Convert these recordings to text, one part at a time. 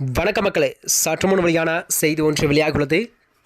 வணக்க மக்களே சற்று முன் வெளியான செய்தி ஒன்று வெளியாகியுள்ளது.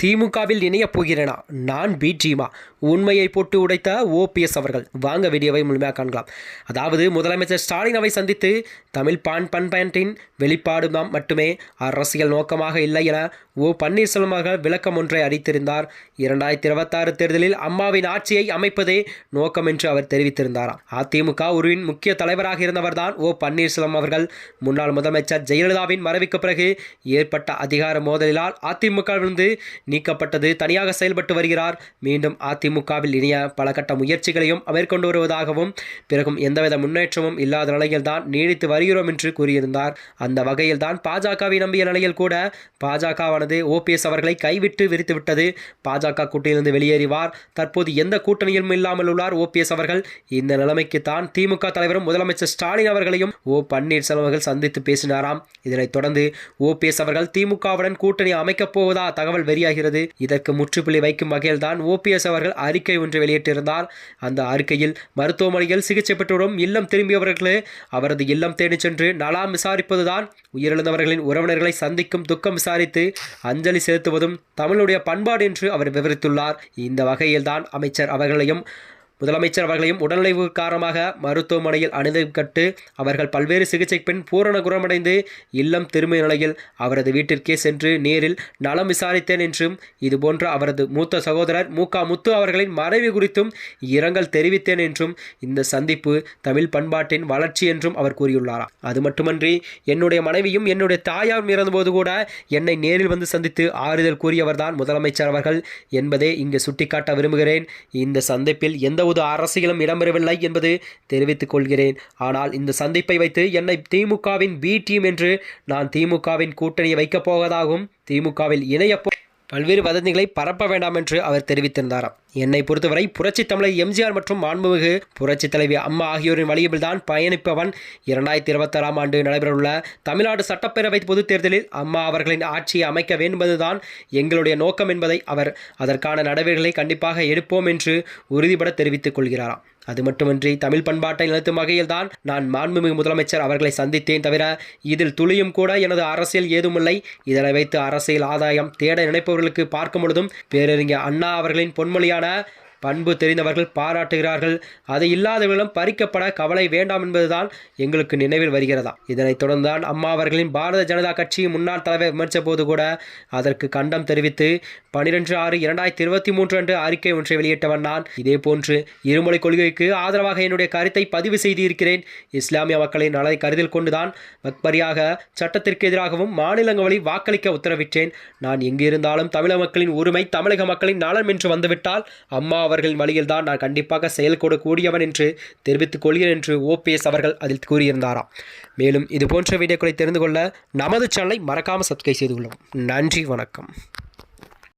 திமுகவில் இணையப் போகிறேனா? நான் பிஜிமா உண்மையை போட்டு உடைத்த ஓபிஎஸ் அவர்கள். வாங்க வீடியோவை முழுமையாக காணலாம் அதாவது முதலமைச்சர் ஸ்டாலின் அவை சந்தித்து தமிழ் பான் பண்பாட்டின் வெளிப்பாடு தான் மட்டுமே அரசியல் நோக்கமாக இல்லை என ஓ. பன்னீர்செல்வம் அவர்கள் விளக்கம் ஒன்றை அளித்திருந்தார் இரண்டாயிரத்தி இருபத்தாறு தேர்தலில் அம்மாவின் ஆட்சியை அமைப்பதே நோக்கம் என்று அவர் தெரிவித்திருந்தாராம். அதிமுக உருவின் முக்கிய தலைவராக இருந்தவர்தான் ஓ. பன்னீர்செல்வம் அவர்கள். முன்னாள் முதலமைச்சர் ஜெயலலிதாவின் மறைவுக்கு பிறகு ஏற்பட்ட அதிகார மோதலினால் அதிமுகவிலிருந்து நீக்கப்பட்டது தனியாக செயல்பட்டு வருகிறார். மீண்டும் அதிமுகவில் இணைய பல கட்ட முயற்சிகளையும் மேற்கொண்டு வருவதாகவும் பிறகும் எந்தவித முன்னேற்றமும் இல்லாத நிலையில் தான் நீடித்து வருகிறோம் என்று கூறியிருந்தார். அந்த வகையில் தான் பாஜகவை நம்பிய நிலையில் கூட பாஜகவானது ஓபிஎஸ் அவர்களை கைவிட்டு விரித்துவிட்டது பாஜக கூட்டணியிலிருந்து வெளியேறிவார் தற்போது எந்த கூட்டணியிலும் இல்லாமல் உள்ளார் ஓபிஎஸ் அவர்கள். இந்த நிலைமைக்கு தான் திமுக தலைவரும் முதலமைச்சர் ஸ்டாலின் அவர்களையும் ஓ பன்னீர்செல்வம் அவர்கள் சந்தித்து பேசினாராம். இதனைத் தொடர்ந்து ஓபிஎஸ் அவர்கள் திமுகவுடன் கூட்டணி அமைக்கப் போவதா தகவல் வெளியாகிறது இதற்கு முற்றுப்புள்ளி வைக்கும் வகையில்தான் ஓபிஎஸ் அவர்கள் அறிக்கை ஒன்று வெளியிட்டிருந்தார். அந்த அறிக்கையில் மருத்துவமனையில் சிகிச்சை பெற்றவரும் இல்லம் திரும்பியவர்களே அவரது இல்லம் தேடிச் சென்று நலாம் விசாரிப்பதுதான். உயிரிழந்தவர்களின் உறவினர்களை சந்திக்கும் துக்கம் விசாரித்து அஞ்சலி செலுத்துவதும் தமிழுடைய பண்பாடு என்று அவர் விவரித்துள்ளார். இந்த வகையில்தான் அமைச்சர் அவர்களையும் முதலமைச்சர் அவர்களையும் உடல்நலிவு காரணமாக மருத்துவமனையில் அணிந்துகட்டு அவர்கள் பல்வேறு சிகிச்சை பின் பூரண குணமடைந்து இல்லம் திரும்பிய நிலையில் அவரது வீட்டிற்கே சென்று நேரில் நலம் விசாரித்தேன் என்றும் இதுபோன்ற அவரது மூத்த சகோதரர் மு. க. முத்து அவர்களின் மறைவு குறித்தும் இரங்கல் தெரிவித்தேன் என்றும் இந்த சந்திப்பு தமிழ் பண்பாட்டின் வளர்ச்சி என்றும் அவர் கூறியுள்ளாராம் அது மட்டுமன்றி என்னுடைய மனைவியும் என்னுடைய தாயார் இறந்தபோது கூட என்னை நேரில் வந்து சந்தித்து ஆறுதல் கூறியவர்தான் முதலமைச்சர் அவர்கள் என்பதே இங்கு சுட்டிக்காட்ட விரும்புகிறேன். இந்த சந்திப்பில் எந்த ஒரு அரசியலும் இடம்பெறவில்லை என்பது தெரிவித்துக் கொள்கிறேன். ஆனால் இந்த சந்திப்பை வைத்து என்னை திமுகவின் பி டீம் என்று நான் திமுகவின் கூட்டணியை வைக்கப் போவதாகவும் திமுகவில் இணையப்போ பல்வேறு வதந்திகளை பரப்ப வேண்டாம் என்று அவர் தெரிவித்திருந்தாராம். என்னை பொறுத்தவரை புரட்சி தமிழர் எம்ஜிஆர் மற்றும் மாண்புமிகு புரட்சி தலைவி அம்மா ஆகியோரின் வழியில் தான் பயணிப்பவன் இரண்டாயிரத்தி இருபத்தாறாம் ஆண்டு நடைபெறவுள்ள தமிழ்நாடு சட்டப்பேரவை பொதுத் தேர்தலில் அம்மா அவர்களின் ஆட்சியை அமைக்க வேண்டுவதுதான் எங்களுடைய நோக்கம் என்பதை அவர் அதற்கான நடவடிக்கைகளை கண்டிப்பாக எடுப்போம் என்று உறுதிபட தெரிவித்துக் கொள்கிறாராம். அது மட்டுமின்றி தமிழ் பண்பாட்டை நிறுத்தும் வகையில்தான் நான் மாண்புமிகு முதலமைச்சர் அவர்களை சந்தித்தேன் தவிர இதில் துளியும் கூட எனது அரசியல் ஏதுமில்லை. இதனை வைத்து அரசியல் ஆதாயம் தேட நினைப்பவர்களுக்கு பார்க்கும் பொழுதும் பேரறிஞர் அண்ணா அவர்களின் பொன்மொழியான பண்பு தெரிந்தவர்கள் பாராட்டுகிறார்கள். அது இல்லாதவர்களும் பறிக்கப்பட கவலை வேண்டாம் என்பதுதான் எங்களுக்கு நினைவில் வருகிறதா. இதனைத் தொடர்ந்தான் அம்மா அவர்களின் பாரத ஜனதா கட்சி முன்னாள் தலைவர் விமர்சித்த போது கூட அதற்கு கண்டம் தெரிவித்து பனிரெண்டு ஆறு இரண்டாயிரத்தி இருபத்தி மூன்று அன்று அறிக்கை ஒன்றை வெளியிட்டவன் நான். இதே போன்று இருமொழி கொள்கைக்கு ஆதரவாக என்னுடைய கருத்தை பதிவு செய்திருக்கிறேன். இஸ்லாமிய மக்களின் நலனை கருதில் கொண்டுதான் வக்பரியாக சட்டத்திற்கு எதிராகவும் மாநிலங்களில் வாக்களிக்க உத்தரவிட்டேன். நான் எங்கிருந்தாலும் தமிழக மக்களின் உரிமை தமிழக மக்களின் நலம் என்று வந்துவிட்டால் அம்மா அவர்களின் வழியில் தான் நான் கண்டிப்பாக செயல் கூடியவன் என்று தெரிவித்துக் கொள்கிறேன் என்று ஓபிஎஸ் அவர்கள் அதில் கூறியிருந்தாராம். மேலும் இது போன்ற வீடியோக்களை தெரிந்து கொள்ள நமது சேனலை மறக்காமல் சப்ஸ்கிரைப் செய்து கொள்ளும் நன்றி வணக்கம்.